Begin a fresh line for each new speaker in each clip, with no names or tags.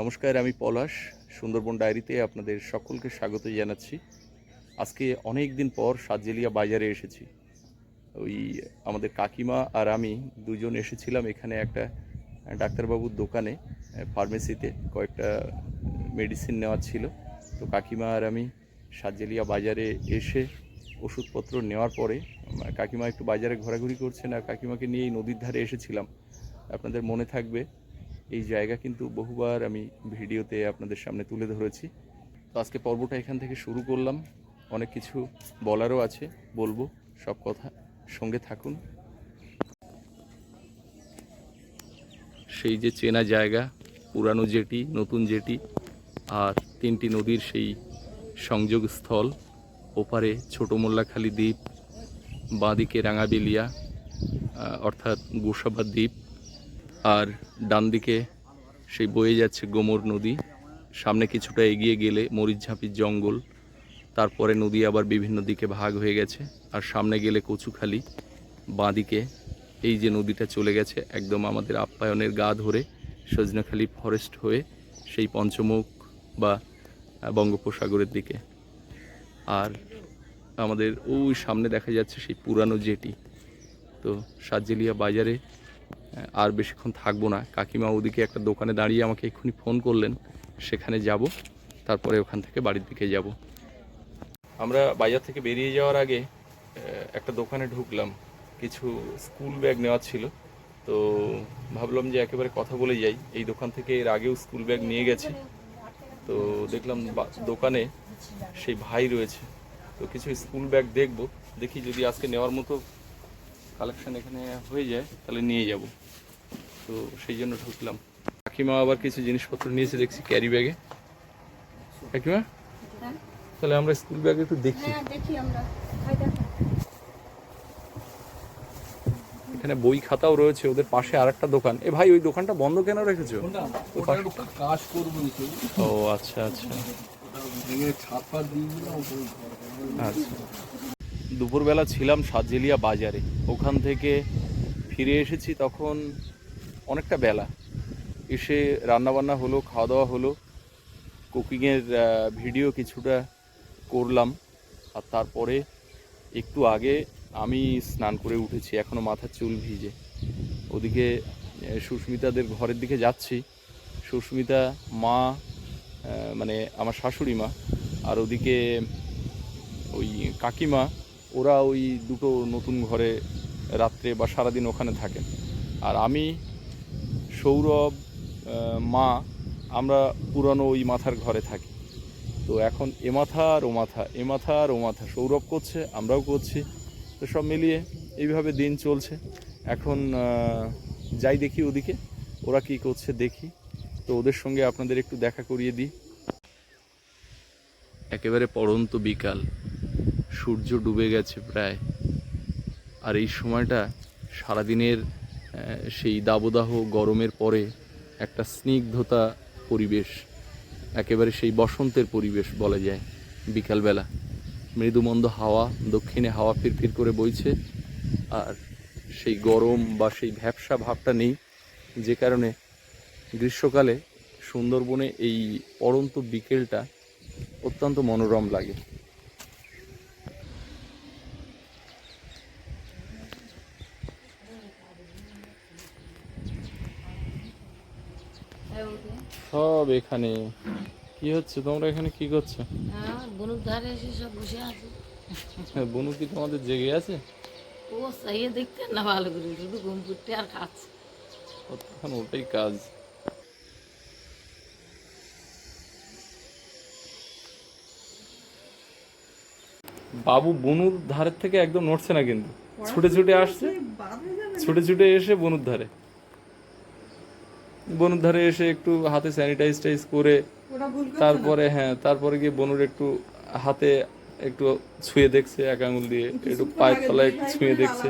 নমস্কার, আমি পলাশ, সুন্দরবন ডায়েরিতে আপনাদের সকলকে স্বাগত জানাচ্ছি। আজকে অনেক দিন পর সাতজেলিয়া বাজারে এসেছি। ওই আমাদের কাকিমা আর আমি দুজন এসেছিলাম এখানে একটা ডাক্তারবাবুর দোকানে, ফার্মেসিতে। কয়েকটা মেডিসিন নেওয়ার ছিল। তো কাকিমা আর আমি সাতজেলিয়া বাজারে এসে ওষুধপত্র নেওয়ার পরে, কাকিমা একটু বাজারে ঘোরাঘুরি করছেন আর কাকিমাকে নিয়ে এই নদীর ধারে এসেছিলাম। আপনাদের মনে থাকবে এই জায়গা কিন্তু বহুবার আমি ভিডিওতে আপনাদের সামনে তুলে ধরেছি। তো আজকে পর্বটা এখান থেকে শুরু করলাম। অনেক কিছু বলারও আছে, বলব, সব কথা সঙ্গে থাকুন। সেই যে চেনা জায়গা, পুরানো জেটি, নতুন জেটি, আর তিনটি নদীর সেই সংযোগস্থল, ওপারে ছোট মোল্লাখালী দ্বীপ, বাঁদিকে রাঙাবেলিয়া অর্থাৎ গোসাবা দ্বীপ আর ডান দিকে সেই বয়ে যাচ্ছে গোমর নদী। সামনে কিছুটা এগিয়ে গেলে মরিচঝাপির জঙ্গল, তারপরে নদী আবার বিভিন্ন দিকে ভাগ হয়ে গেছে। আর সামনে গেলে কচুখালি, বাঁদিকে এই যে নদীটা চলে গেছে, একদম আমাদের আপ্যায়নের গা ধরে সজনাখালি ফরেস্ট হয়ে সেই পঞ্চমুখ বা বঙ্গোপসাগরের দিকে। আর আমাদের ওই সামনে দেখা যাচ্ছে সেই পুরানো জেটি। তো সাতজেলিয়া বাজারে আর বেশিক্ষণ থাকব না। কাকিমা ওদিকে একটা দোকানে দাঁড়িয়ে আমাকে এক্ষুনি ফোন করলেন, সেখানে যাব, তারপরে ওখান থেকে বাড়ির দিকে যাব। আমরা বাজার থেকে বেরিয়ে যাওয়ার আগে একটা দোকানে ঢুকলাম। কিছু স্কুল ব্যাগ নেওয়ার ছিল। তো ভাবলাম যে একেবারে কথা বলে যাই। এই দোকান থেকে এর আগেও স্কুল ব্যাগ নিয়ে গেছি। তো দেখলাম দোকানে সেই ভাই রয়েছে। তো কিছু স্কুল ব্যাগ দেখব। দেখি যদি আজকে নেওয়ার মতো কালেকশন এখানে হয়ে যায় তাহলে নিয়ে যাব। তো সেই জন্য ঢুকলাম। কাকিমা আবার কিছু জিনিসপত্র নিয়েছে দেখছি ক্যারি ব্যাগে কাকিমা?
হ্যাঁ
তাহলে আমরা স্কুল ব্যাগে একটু দেখি।
হ্যাঁ দেখি আমরা। ভাই দেখো।
এখানে বই খাতাও রয়েছে ওদের পাশে আর একটা দোকান। এ ভাই ওই দোকানটা বন্ধ কেন রেখেছো?
কাজ করব
ও আচ্ছা আচ্ছা। আচ্ছা। দুপুরবেলা ছিলাম সাতজেলিয়া বাজারে। ওখান থেকে ফিরে এসেছি তখন অনেকটা বেলা। এসে রান্নাবান্না হলো খাওয়া দাওয়া হলো কুকিংয়ের ভিডিও কিছুটা করলাম। আর তারপরে একটু আগে আমি স্নান করে উঠেছি এখনও মাথার চুল ভিজে। ওদিকে সুস্মিতাদের ঘরের দিকে যাচ্ছি। সুস্মিতা মা মানে আমার শাশুড়ি মা, আর ওদিকে ওই কাকিমা ওরা ওই দুটো নতুন ঘরে রাত্রে বা সারাদিন ওখানে থাকেন। আর আমি, সৌরভ মা, আমরা পুরানো ওই মাথার ঘরে থাকি। তো এখন এ মাথা আর ও মাথা, এ মাথা আর ও মাথা, সৌরভ করছে, আমরাও করছি। তো সব মিলিয়ে এইভাবে দিন চলছে। এখন যাই দেখি ওদিকে, ওরা কি করছে দেখি। তো ওদের সঙ্গে আপনাদের একটু দেখা করিয়ে দিই। একেবারে পড়ন্ত বিকাল। সূর্য ডুবে গেছে প্রায়। আর এই সময়টা সারাদিনের সেই দাবদাহ গরমের পরে একটা স্নিগ্ধতা পরিবেশ, একেবারে সেই বসন্তের পরিবেশ বলা যায় বিকালবেলা। মৃদুমন্দ হাওয়া, দক্ষিণে হাওয়া ফিরফির করে বইছে। আর সেই গরম বা সেই ভ্যাবসা ভাবটা নেই, যে কারণে গ্রীষ্মকালে সুন্দরবনে এই পড়ন্ত বিকেলটা অত্যন্ত মনোরম লাগে। সব এখানে। কি হচ্ছে? তোমরা এখানে কি করছ?
হ্যাঁ বনুর ধারে এসে সব বসে আছে।
বনু কি তোমাদের জেগে আছে?
ও সাইয়ে দেখতে না ভালো করে শুধু ঘুম ফুটতে আর খাচ্ছে।
ওর তো এখন ওটাই কাজ। বাবু বনুর ধারের থেকে একদম নড়ছে না কিন্তু। ছুটে ছুটে আসছে। ছুটে ছুটে এসে বনুর ধারে। বনুর ধারে এসে একটু হাতে স্যানিটাইজ টাইজ করে তারপরে হ্যাঁ তারপরে গিয়ে বনুর একটু হাতে একটু ছুঁয়ে দেখছে এক আঙুল দিয়ে একটু পায়ের তলায় একটু ছুঁয়ে দেখছে।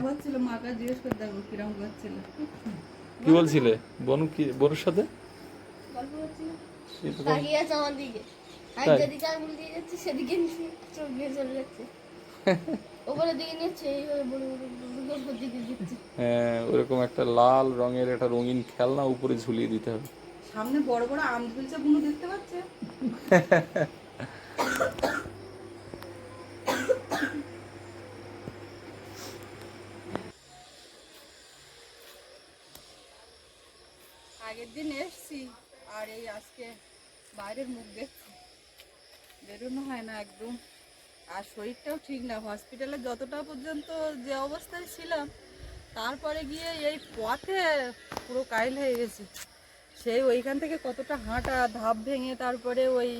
কি বলছিলে? বনু কি বনুর সাথে? এই তো কোনো-
তাকিয়ে আছে আমার দিকে। আমি
তাই?
যেদিকে আঙুল দিয়ে যাচ্ছি সেদিকে চোখ দিয়ে চলে যাচ্ছে।
হ্যাঁ ওরকম একটা লাল রঙের একটা রঙিন খেলনা উপরে ঝুলিয়ে দিতে হবে।
সামনে বড় বড় আম ঝুলছে বুনু দেখতে পাচ্ছে? আগের দিন এসছি আর এই আজকে বাইরের মুখ দেখছি। বেরোনো হয় না একদম। আর শরীরটাও ঠিক না। হসপিটালে যতটা পর্যন্ত যে অবস্থায় ছিলাম, তারপরে গিয়ে এই পথে পুরো কাইল হয়ে গেছে। সেই ওইখান থেকে কতটা হাঁটা, ধাপ ভেঙে তারপরে ওই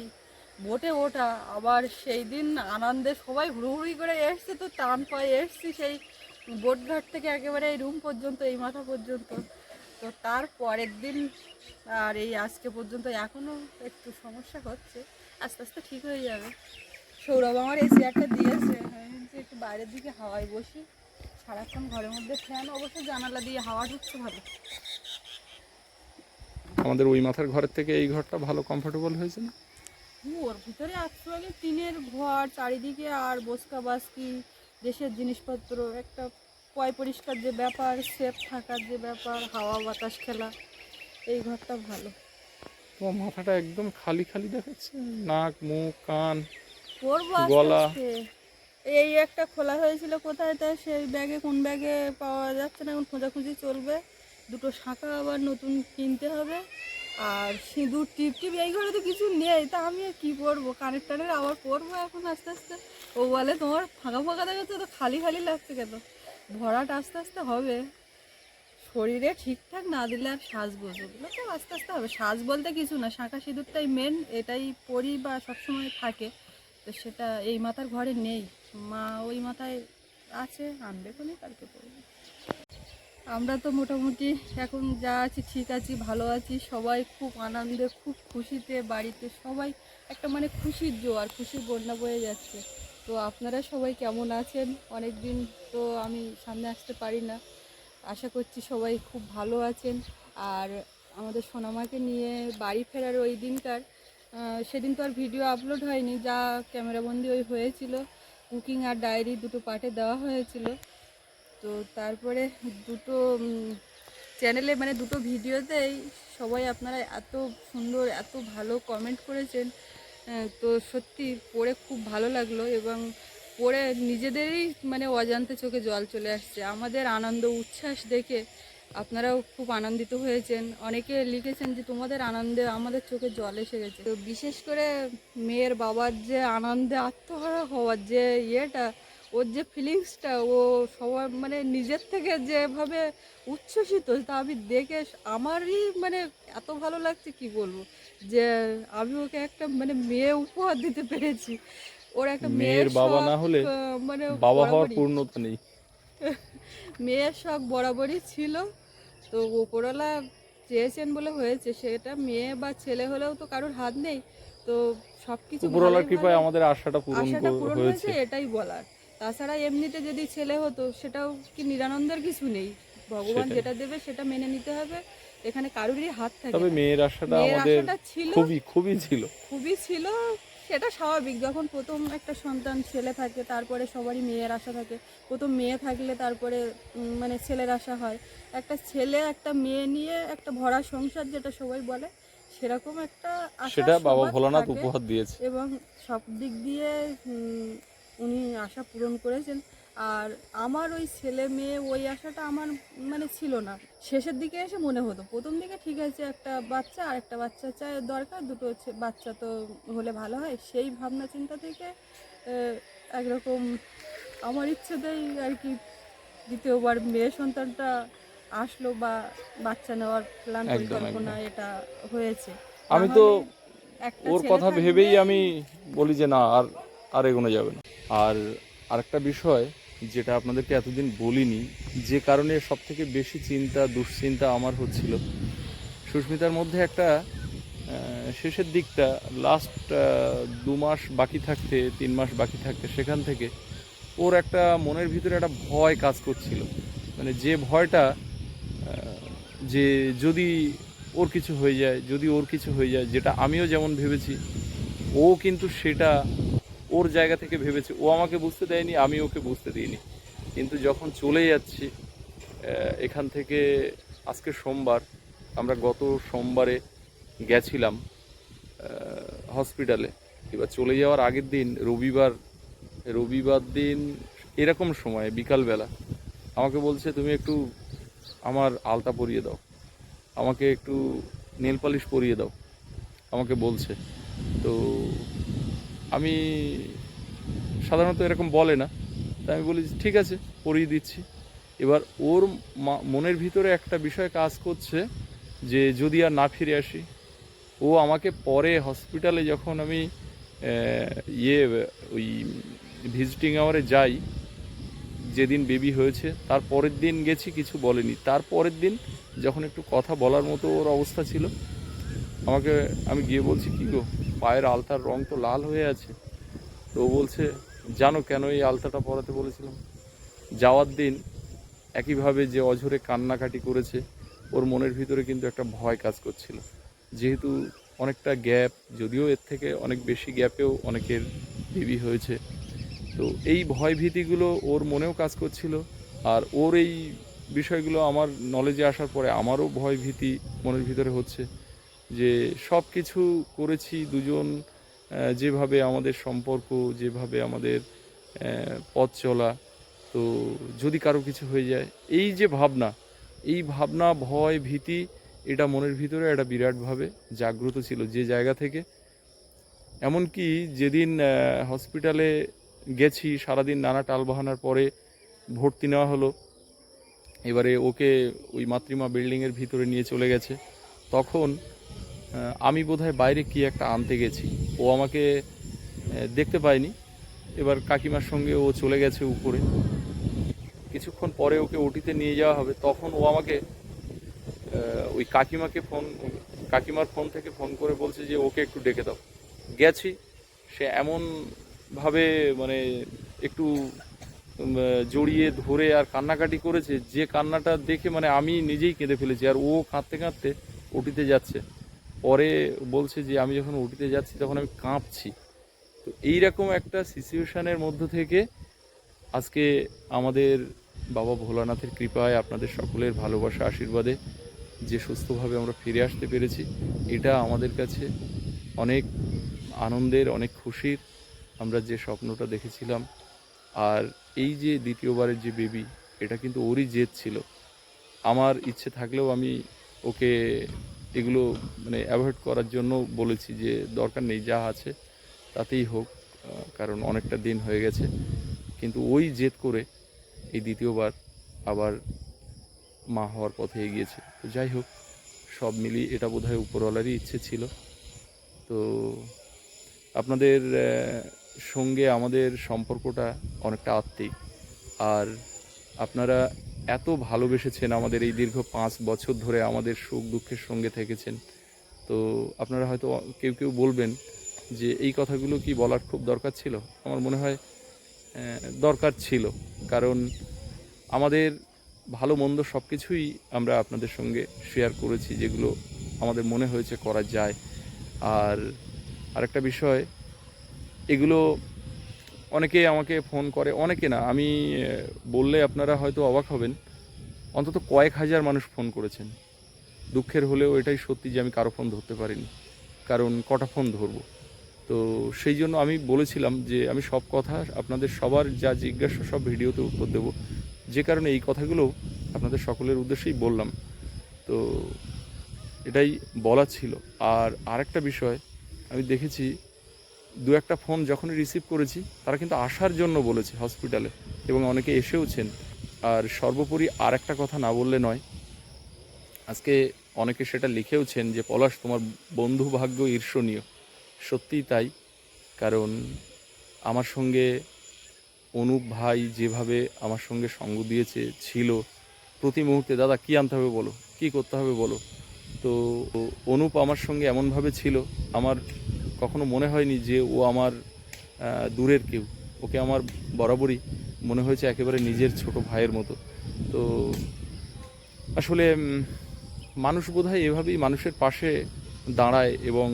বোটে ওঠা, আবার সেই দিন আনন্দে সবাই হুড়ুহুড়ি করে এসছে তো টান পায়ে এসছি সেই বোটঘাট থেকে একেবারে এই রুম পর্যন্ত, এই মাথা পর্যন্ত। তো তার পরের দিন আর এই আজকে পর্যন্ত এখনও একটু সমস্যা হচ্ছে। আস্তে আস্তে ঠিক হয়ে যাবে। সৌরভ আমার এই চেয়ারটা দিয়েছে। ভাবছি একটু বাইরের দিকে হাওয়ায় বসি। সারাক্ষণ ঘরের মধ্যে ফ্যান অবশ্য জানালা দিয়ে হাওয়া ঢুকছে ভালো।
আমাদের ওই মাথার ঘরের থেকে এই ঘরটা ভালো কমফোর্টেবল হয়েছে না?
ওর ভিতরে একটু টিনের ঘর চারিদিকে আর বসকা বাসকি দেশের জিনিসপত্র একটা পয় পরিষ্কার যে ব্যাপার সেফ থাকার যে ব্যাপার হাওয়া বাতাস খেলা এই ঘরটা ভালো।
তোমার মাথাটা একদম খালি খালি দেখাচ্ছে। নাক মুখ কান।
আস্তে
গলা।
আস্তে। এই একটা খোলা হয়েছিল কোথায়? তা সেই ব্যাগে কোন ব্যাগে পাওয়া যাচ্ছে না এখন খোঁজাখুঁজি চলবে। দুটো শাঁখা আবার নতুন কিনতে হবে। আর সিঁদুর টিপ টিপ এই ঘরে তো কিছু নেই। তা আমি আর কি পরবো কানের টানের আবার পরবো এখন আস্তে আস্তে। ও বলে তোমার ফাঁকা ফাঁকা দেখাচ্ছে তো খালি খালি লাগছে কেন? ভরাট আস্তে আস্তে হবে। শরীরে ঠিকঠাক না দিলে আর সাজবো ওগুলো তো আস্তে আস্তে হবে। সাজ বলতে কিছু না শাঁখা সিঁদুরটাই মেন এটাই পরি বা সবসময় থাকে। তো সেটা এই মাথার ঘরে নেই। মা ওই মাথায় আছে, আনবে কোনে কালকে পড়বে আমরা তো মোটামুটি এখন যা আছি ঠিক আছি, ভালো আছি। সবাই খুব আনন্দে, খুব খুশিতে বাড়িতে সবাই একটা মানে খুশির জোয়ার, খুশির বন্যা বয়ে যাচ্ছে। তো আপনারা সবাই কেমন আছেন? অনেক দিন তো আমি সামনে আসতে পারি না। আশা করছি সবাই খুব ভালো আছেন। আর আমাদের সোনামাকে নিয়ে বাড়ি ফেরার ওই দিনকার সেদিন তো আর ভিডিও আপলোড হয়নি, যা ক্যামেরাবন্দি ওই হয়েছিল। কুকিং আর ডায়েরি দুটো পার্টে দেওয়া হয়েছিল। তো তারপরে দুটো চ্যানেলে মানে দুটো ভিডিওতেই সবাই আপনারা এত সুন্দর, এত ভালো কমেন্ট করেছেন। তো সত্যি পড়ে খুব ভালো লাগল এবং পড়ে নিজেদেরই মানে অজান্তে চোখে জল চলে আসছে। আমাদের আনন্দ, উচ্ছ্বাস দেখে আপনারাও খুব আনন্দিত হয়েছেন। অনেকে লিখেছেন যে তোমাদের আনন্দে আমাদের চোখে জল এসে গেছে। তো বিশেষ করে মেয়ের বাবার যে আনন্দে আত্মহারা হওয়ার যে ইয়েটা ওর যে ফিলিংসটা ও সবার মানে নিজের থেকে যেভাবে উচ্ছ্বসিত তা আমি দেখে আমারই মানে এত ভালো লাগছে কি বলব? যে আমি ওকে একটা মানে মেয়ে উপহার দিতে পেরেছি। ওর একটা
মেয়ের বাবা না হলে
মানে
বাবা হওয়ার পূর্ণতা নেই।
মেয়ের শখ বরাবরই ছিল। তো ওপরওয়ালা চেয়েছেন বলে হয়েছে সেটা মেয়ে বা ছেলে হলেও তো কারোর হাত নেই। তো সবকিছু
উপরওয়ালার কৃপায় আমাদের আশাটা পূরণ হয়েছে।
এটাই বলার। তাছাড়া এমনিতে যদি ছেলে হতো সেটাও কি নিরানন্দের কিছু নেই। ভগবান যেটা দেবে সেটা মেনে নিতে হবে এখানে কারোরই হাত থাকে
তবে মেয়ের আশাটা আমাদের খুবই খুবই ছিল।
খুবই ছিল সেটা স্বাভাবিক যখন প্রথম একটা সন্তান ছেলে থাকে তারপরে সবারই মেয়ের আশা থাকে। প্রথম মেয়ে থাকলে তারপরে মানে ছেলের আশা হয়। একটা ছেলে একটা মেয়ে নিয়ে একটা ভরা সংসার যেটা সবাই বলে সেরকম একটা আশা
সেটা বাবা ভোলানাথ। উপহার দিয়েছে।
এবং সব দিক দিয়ে উনি আশা পূরণ করেছেন। আর আমার ওই ছেলে মেয়ে ওই আশাটা আমার মানে ছিল না। শেষের দিকে এসে মনে হতো প্রথম দিকে ঠিক আছে একটা বাচ্চা আর একটা বাচ্চা চাই দরকার দুটো বাচ্চা তো হলে ভালো হয়। সেই ভাবনা চিন্তা থেকে একরকম আমার ইচ্ছেতেই আর কি দ্বিতীয়বার মেয়ে সন্তানটা আসলো বা বাচ্চা নেওয়ার প্ল্যান পরিকল্পনা এটা হয়েছে।
আমি তো ওর কথা ভেবেই আমি বলি যে না আর আর এগোনো যাবে না। আর আরেকটা বিষয় যেটা আপনাদেরকে এতদিন বলিনি, যে কারণে সব থেকে বেশি চিন্তা, দুশ্চিন্তা আমার হচ্ছিল। সুস্মিতার মধ্যে একটা শেষের দিকটা লাস্ট দু মাস বাকি থাকতে, তিন মাস বাকি থাকতে, সেখান থেকে ওর একটা মনের ভিতরে একটা ভয় কাজ করছিল। মানে যে ভয়টা যে যদি ওর কিছু হয়ে যায়, যদি ওর কিছু হয়ে যায়, যেটা আমিও যেমন ভেবেছি, ও কিন্তু সেটা ওর জায়গা থেকে ভেবেছে, ও আমাকে বুঝতে দেয়নি, আমি ওকে বুঝতে দিইনি। কিন্তু যখন চলে যাচ্ছি এখান থেকে আজকে সোমবার, আমরা গত সোমবারে গেছিলাম হসপিটালে। এবার চলে যাওয়ার আগের দিন, রবিবার রবিবার দিন এরকম সময়, বিকালবেলা, আমাকে বলছে, তুমি একটু আমার আলতা পরিয়ে দাও। আমাকে একটু নেল পালিশ পরিয়ে দাও। আমাকে বলছে। তো আমি সাধারণত এরকম বলে না, তাই আমি বলি ঠিক আছে পরিয়ে দিচ্ছি। এবার ওর মনের ভিতরে একটা বিষয় কাজ করছে যে যদি আর না ফিরে আসি, ও আমাকে পরে হসপিটালে যখন আমি ইয়ে ওই ভিজিটিং আওয়ারে যাই, যেদিন বেবি হয়েছে, তার পরের দিন গেছি, কিছু বলেনি। তার পরের দিন যখন একটু কথা বলার মতো ওর অবস্থা ছিল, আমাকে, আমি গিয়ে বলছি, কি গো? পায়ের আলতার রং তো লাল হয়ে আছে। তো বলছে, জানো কেন এই আলতাটা পরাতে বলেছিলাম? যাওয়ার দিন একইভাবে যে অঝরে কান্নাকাটি করেছে, ওর মনের ভিতরে কিন্তু একটা ভয় কাজ করছিল। যেহেতু অনেকটা গ্যাপ, যদিও এর থেকে অনেক বেশি গ্যাপেও অনেকের বেবি হয়েছে। তো এই ভয় ভীতিগুলো ওর মনেও কাজ করছিল আর ওর এই বিষয়গুলো আমার নলেজে আসার পরে আমারও ভয় ভীতি মনের ভিতরে হচ্ছে। যে সব কিছু করেছি দুজন যেভাবে আমাদের সম্পর্ক, যেভাবে আমাদের পথ চলা, তো যদি কারও কিছু হয়ে যায়, এই যে ভাবনা, এই ভাবনা, ভয়, ভীতি, এটা মনের ভিতরে একটা বিরাটভাবে জাগ্রত ছিল যে জায়গা থেকে। এমনকি যেদিন হসপিটালে গেছি, সারাদিন নানা টালবাহানার পরে ভর্তি নেওয়া হলো, এবারে ওকে ওই মাতৃমা বিল্ডিংয়ের ভিতরে নিয়ে চলে গেছে। তখন আমি বোধহয় বাইরে কি একটা আনতে গেছি। ও আমাকে দেখতে পায়নি। এবার কাকিমার সঙ্গে ও চলে গেছে উপরে। কিছুক্ষণ পরে ওকে ওটিতে নিয়ে যাওয়া হবে। তখন ও আমাকে ওই কাকিমাকে ফোন, কাকিমার ফোন থেকে ফোন করে বলছে যে, ওকে একটু ডেকে দাও। গেছি। সে এমনভাবে মানে একটু জড়িয়ে ধরে আর কান্নাকাটি করেছে, যে কান্নাটা দেখে মানে আমি নিজেই কেঁদে ফেলেছি। আর ও কাঁদতে কাঁদতে ওটিতে যাচ্ছে। পরে বলছে যে আমি যখন ওটিতে যাচ্ছি তখন আমি কাঁপছি। তো এইরকম একটা সিচুয়েশানের মধ্য থেকে আজকে আমাদের বাবা ভোলানাথের কৃপায় আপনাদের সকলের ভালোবাসা, আশীর্বাদে যে সুস্থভাবে আমরা ফিরে আসতে পেরেছি, এটা আমাদের কাছে অনেক আনন্দের, অনেক খুশির। আমরা যে স্বপ্নটা দেখেছিলাম, আর এই যে দ্বিতীয়বারের যে বেবি এটা কিন্তু ওরই জেদ ছিল। আমার ইচ্ছে থাকলেও আমি ওকে এগুলো মানে অ্যাভয়েড করার জন্য বলেছি যে দরকার নেই, যা আছে তাতেই হোক কারণ অনেকটা দিন হয়ে গেছে। কিন্তু ওই জেদ করে এই দ্বিতীয়বার আবার মা হওয়ার পথে এগিয়েছে। তো যাই হোক, সব মিলিয়ে এটা বোধহয় উপরওয়ালারই ইচ্ছে ছিল। তো আপনাদের সঙ্গে আমাদের সম্পর্কটা অনেকটা আত্মিক। আর আপনারা এত ভালোবেসেছেন আমাদের এই দীর্ঘ পাঁচ বছর ধরে আমাদের সুখ দুঃখের সঙ্গে থেকেছেন। তো আপনারা হয়তো কেউ কেউ বলবেন যে এই কথাগুলো কি বলার খুব দরকার ছিল? আমার মনে হয় দরকার ছিল। কারণ আমাদের ভালো মন্দ সব কিছুই আমরা আপনাদের সঙ্গে শেয়ার করেছি, যেগুলো আমাদের মনে হয়েছে করা যায়। আর আরেকটা বিষয়, এগুলো অনেকে আমাকে ফোন করে, অনেকে না। আমি বললে আপনারা হয়তো অবাক হবেন। অন্তত কয়েক হাজার মানুষ ফোন করেছেন। দুঃখের হলেও এটাই সত্যি যে আমি কারও ফোন ধরতে পারিনি। কারণ কটা ফোন ধরবো? তো সেই জন্য আমি বলেছিলাম যে, আমি সব কথা আপনাদের সবার যা জিজ্ঞাসা, সব ভিডিওতে উত্তর দেব। যে কারণে এই কথাগুলো আপনাদের সকলের উদ্দেশ্যেই বললাম। তো এটাই বলা ছিল। আর আরেকটা বিষয় আমি দেখেছি দু একটা ফোন যখনই রিসিভ করেছি, তারা কিন্তু আসার জন্য বলেছে হসপিটালে এবং অনেকে এসেওছেন। আর সর্বোপরি আর একটা কথা না বললে নয়, আজকে অনেকে সেটা লিখেওছেন যে, পলাশ, তোমার বন্ধু ভাগ্য ঈর্ষণীয়। সত্যিই তাই, কারণ আমার সঙ্গে অনুপ ভাই যেভাবে আমার সঙ্গে সঙ্গ দিয়েছে, ছিল, প্রতি মুহূর্তে, দাদা, কী আনতে হবে বলো? কী করতে হবে বলো? তো অনুপ আমার সঙ্গে এমনভাবে ছিল, আমার কখনো মনে হয়নি যে ও আমার দূরের কেউ। ওকে আমার বরাবরই মনে হয়েছে একেবারে নিজের ছোট ভাইয়ের মতো। তো আসলে মানুষ বোধহয় এভাবেই মানুষের পাশে দাঁড়ায় এবং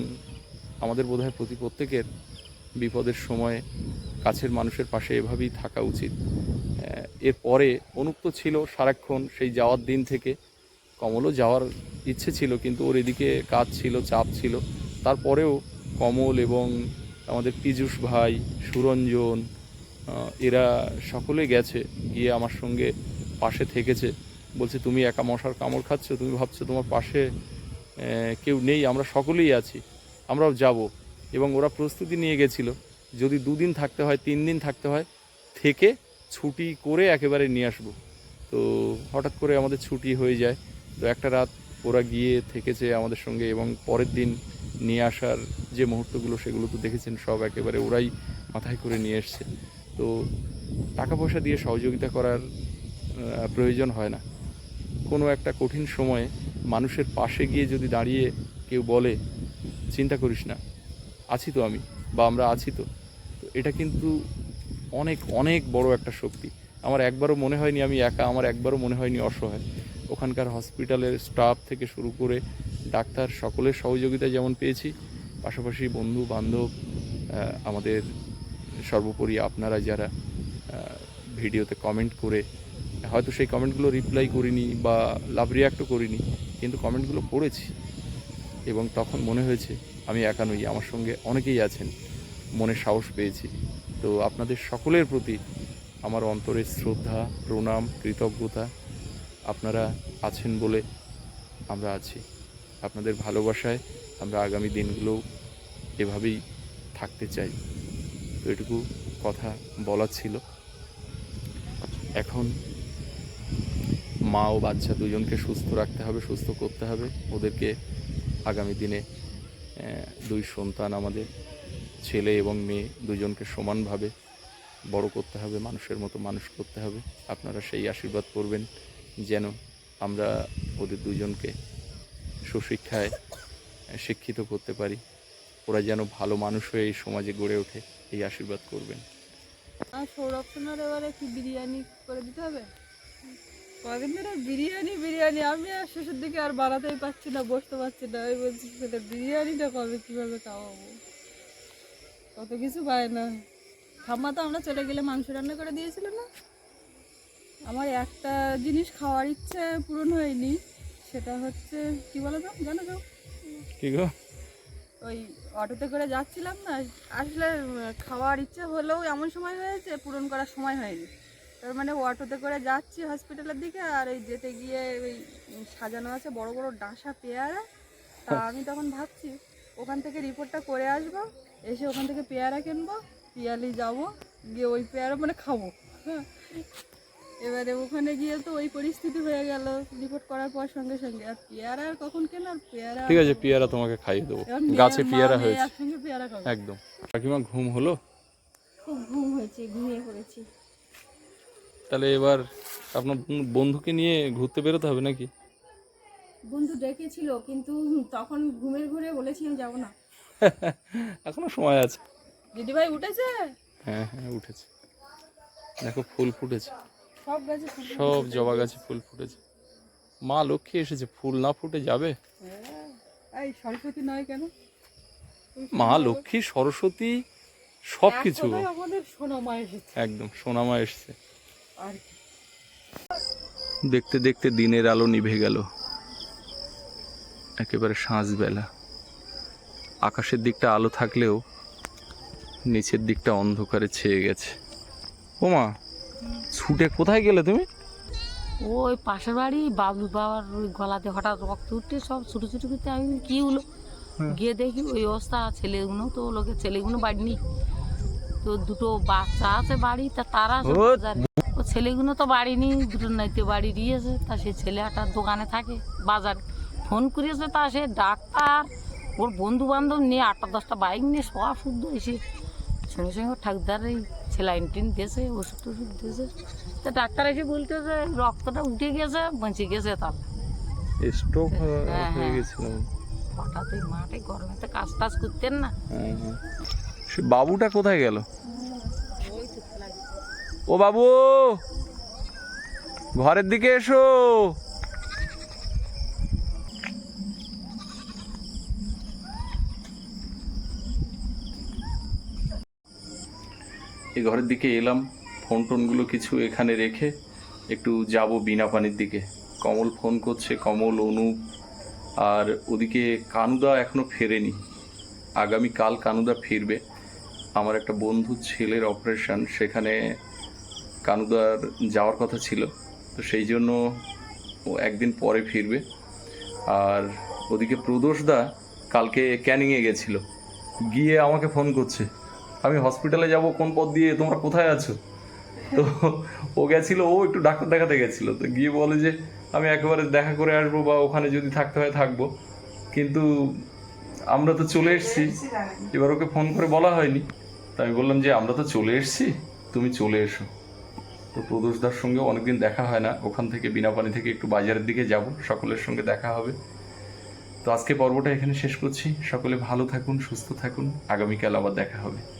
আমাদের বোধহয় প্রতি প্রত্যেকের বিপদের সময় কাছের মানুষের পাশে এভাবেই থাকা উচিত। এরপরে অনুক্ত ছিল সারাক্ষণ সেই যাওয়ার দিন থেকে। কমলও যাওয়ার ইচ্ছে ছিল, কিন্তু ওর এদিকে কাজ ছিল, চাপ ছিল। তারপরেও কমল এবং আমাদের পীযূষ ভাই, সুরঞ্জন এরা সকলে গেছে, গিয়ে আমার সঙ্গে পাশে থেকেছে। বলছে, তুমি একা মশার কামড় খাচ্ছ? তুমি ভাবছ তোমার পাশে কেউ নেই? আমরা সকলেই আছি। আমরাও যাব। এবং ওরা প্রস্তুতি নিয়ে গেছিল। যদি দুদিন থাকতে হয়, তিন দিন থাকতে হয়, থেকে ছুটি করে একেবারে নিয়ে আসব। তো হঠাৎ করে আমাদের ছুটি হয়ে যায়। তো একটা রাত ওরা গিয়ে থেকেছে আমাদের সঙ্গে এবং পরের দিন নিয়ে আসার যে মুহূর্তগুলো সেগুলো তো দেখেছেন, সব একেবারে ওরাই মাথায় করে নিয়ে এসছে। তো টাকা পয়সা দিয়ে সহযোগিতা করার প্রয়োজন হয় না। কোনো একটা কঠিন সময়ে মানুষের পাশে গিয়ে যদি দাঁড়িয়ে কেউ বলে, চিন্তা করিস না, আছি তো আমি, বা আমরা আছি তো। তো এটা কিন্তু অনেক অনেক বড় একটা শক্তি। আমার একবারও মনে হয়নি আমি একা, আমার একবারও মনে হয়নি অসহায়। ওখানকার হসপিটালের স্টাফ থেকে শুরু করে ডাক্তার সকলের সহযোগিতা যেমন পেয়েছি, পাশাপাশি বন্ধু বান্ধব আমাদের সর্বোপরি আপনারা যারা ভিডিওতে কমেন্ট করে, হয়তো সেই কমেন্টগুলো রিপ্লাই করিনি বা লাভ রিয়াক্টও করিনি, কিন্তু কমেন্টগুলো পড়েছি। এবং তখন মনে হয়েছে, আমি একা নই, আমার সঙ্গে অনেকেই আছেন, মনে সাহস পেয়েছি। তো আপনাদের সকলের প্রতি আমার অন্তরের শ্রদ্ধা, প্রণাম, কৃতজ্ঞতা, আপনারা আছেন বলে আমরা আছি। আপনাদের ভালোবাসায় আমরা আগামী দিনগুলো এভাবেই থাকতে চাই। তো এটুকু কথা বলার ছিল। এখন মা ও বাচ্চা দুজনকে সুস্থ রাখতে হবে, সুস্থ করতে হবে। ওদেরকে আগামী দিনে দুই সন্তান আমাদের, ছেলে এবং মেয়ে দুজনকে সমানভাবে বড় করতে হবে, মানুষের মতো মানুষ করতে হবে। আপনারা সেই আশীর্বাদ করবেন যেন আমরা ওদের দুজনকে সুশিক্ষায় শিক্ষিত করতে পারি। ওরা যেন ভালো মানুষ হয়ে এই সমাজে গড়ে ওঠে, এই আশীর্বাদ করবেন।
আর সৌরভ এবারে কি বিরিয়ানি করে দিতে হবে? কদিন ধরে বিরিয়ানি বিরিয়ানি। আমি আর শেষের দিকে আর বানাতেই পারছি না, বসতে পারছি না। আমি বলছি, সেটা বিরিয়ানিটা কবে, কীভাবে খাওয়াবো? কত কিছু পায় না। ঠাম্মা তো আমরা চলে গেলে মাংস রান্না করে দিয়েছিল না? আমার একটা জিনিস খাওয়ার ইচ্ছে পূরণ হয়নি। সেটা হচ্ছে কি বলো তো? জানো তো?
কি গো?
ওই অটোতে করে যাচ্ছিলাম না আসলে খাওয়ার ইচ্ছে হলেও এমন সময় হয়েছে পূরণ করার সময় হয়নি। তার মানে অটোতে করে যাচ্ছি হসপিটালের দিকে আর ওই যেতে গিয়ে ওই সাজানো আছে বড় বড় ডাঁসা পেয়ারা তা আমি তখন ভাবছি ওখান থেকে রিপোর্টটা করে আসব এসে ওখান থেকে পেয়ারা কিনবো পিয়ালি যাব গিয়ে ওই পেয়ারা মানে খাব। হ্যাঁ। এবারে ওখানে গিয়ে তো ওই পরিস্থিতি হয়ে গেল। রিপোর্ট করার পর সঙ্গে সঙ্গে আর পেয়ারা আর কখন কেনার পেয়ারা
ঠিক আছে পেয়ারা তোমাকে খাইয়ে দেবো। গাছে পেয়ারা হয়েছে।
পেয়ারা খাব।
একদম। কাকিমা ঘুম হলো?
খুব ঘুম হয়েছে ঘুমিয়ে পড়েছি।
তাহলে এবার আপনার বন্ধুকে নিয়ে ঘুরতে বেরোতে হবে নাকি?
বন্ধু ডেকেছিল কিন্তু তখন ঘুমের ঘুরে বলেছিলাম যাব না।
এখনও সময় আছে।
দিদিভাই উঠেছে?
হ্যাঁ হ্যাঁ উঠেছে। দেখো ফুল ফুটেছে।
সব গাছে
সব জবা গাছে ফুল ফুটেছে। মা লক্ষ্মী এসেছে ফুল না ফুটে যাবে?
এই সরস্বতী নয় কেন?
মা লক্ষ্মী সরস্বতী সব কিছু
আমাদের সোনা মা এসেছে।
একদম সোনামা এসছে। দেখতে দেখতে দিনের আলো নিভে গেল। একেবারে সাঁঝবেলা আকাশের দিকটা আলো থাকলেও নিচের দিকটা অন্ধকারে ছেয়ে গেছে। ওমা ছুটে কোথায় গেলে তুমি?
ওই পাশের বাড়ি বাবলু বাবার ওই গলাতে হঠাৎ রক্ত উঠতে সব ছুটো ছুটো করতে আমি কি হলো? গিয়ে দেখি ওই অবস্থা ছেলেগুলো তো লোকে ছেলেগুলো বাড়ি নেই। তো দুটো বাচ্চা আছে বাড়ি তা তারা
ও,
ছেলেগুলো তো বাড়ি নেই দুটো নাইতে বাড়ি দিয়েছে তা সেই ছেলে একটা দোকানে থাকে বাজারে। ফোন করেছে তা সে ডাক্তার ওর বন্ধু বান্ধব নিয়ে আটটা দশটা বাইক নিয়ে সব শুদ্ধ এসে সঙ্গে সঙ্গে ঠাকুরদার এই সেলাইন টিন দিয়েছে ওষুধ টষুধ দিয়েছে। তা ডাক্তার এসে বলতেছে রক্তটা উঠে গেছে বেঁচে গেছে তার।
স্ট্রোক
হ্যাঁ,
হয়ে
হ্যাঁ।
গেছিল।
হঠাৎ ওই মাঠে গরমে তো কাজ টাজ করতেন না।
সে বাবুটা কোথায় গেল? ও বাবু! ঘরের দিকে এসো! এই ঘরের দিকে এলাম ফোন টোনগুলো কিছু এখানে রেখে একটু যাব বিনা পানির দিকে। কমল ফোন করছে, কমল অনুপ আর ওদিকে কানুদা এখনও ফেরেনি। আগামী কাল কানুদা ফিরবে। আমার একটা বন্ধু ছেলের অপারেশন সেখানে কানুদার যাওয়ার কথা ছিল। তো সেই জন্য ও একদিন পরে ফিরবে। আর ওদিকে প্রদোষদা কালকে ক্যানিংয়ে গেছিল। গিয়ে আমাকে ফোন করছে। আমি হসপিটালে যাব কোন পথ দিয়ে? তোমরা কোথায় আছো? তো ও গেছিল, ও একটু ডাক্তার দেখাতে গেছিল। তো গিয়ে বলে যে, আমি একেবারে দেখা করে আসব বা ওখানে যদি থাকতে হয় থাকব। কিন্তু আমরা তো চলে এসেছি। এবার ওকে ফোন করে বলা হয়নি। তা আমি বললাম যে, আমরা তো চলে এসেছি, তুমি চলে এসো। তো প্রদোষদার সঙ্গে অনেকদিন দেখা হয় না। ওখান থেকে বিনা পানি থেকে একটু বাজারের দিকে যাব, সকলের সঙ্গে দেখা হবে। তো আজকে পর্বটা এখানে শেষ করছি। সকলে ভালো থাকুন, সুস্থ থাকুন। আগামীকাল আবার দেখা হবে।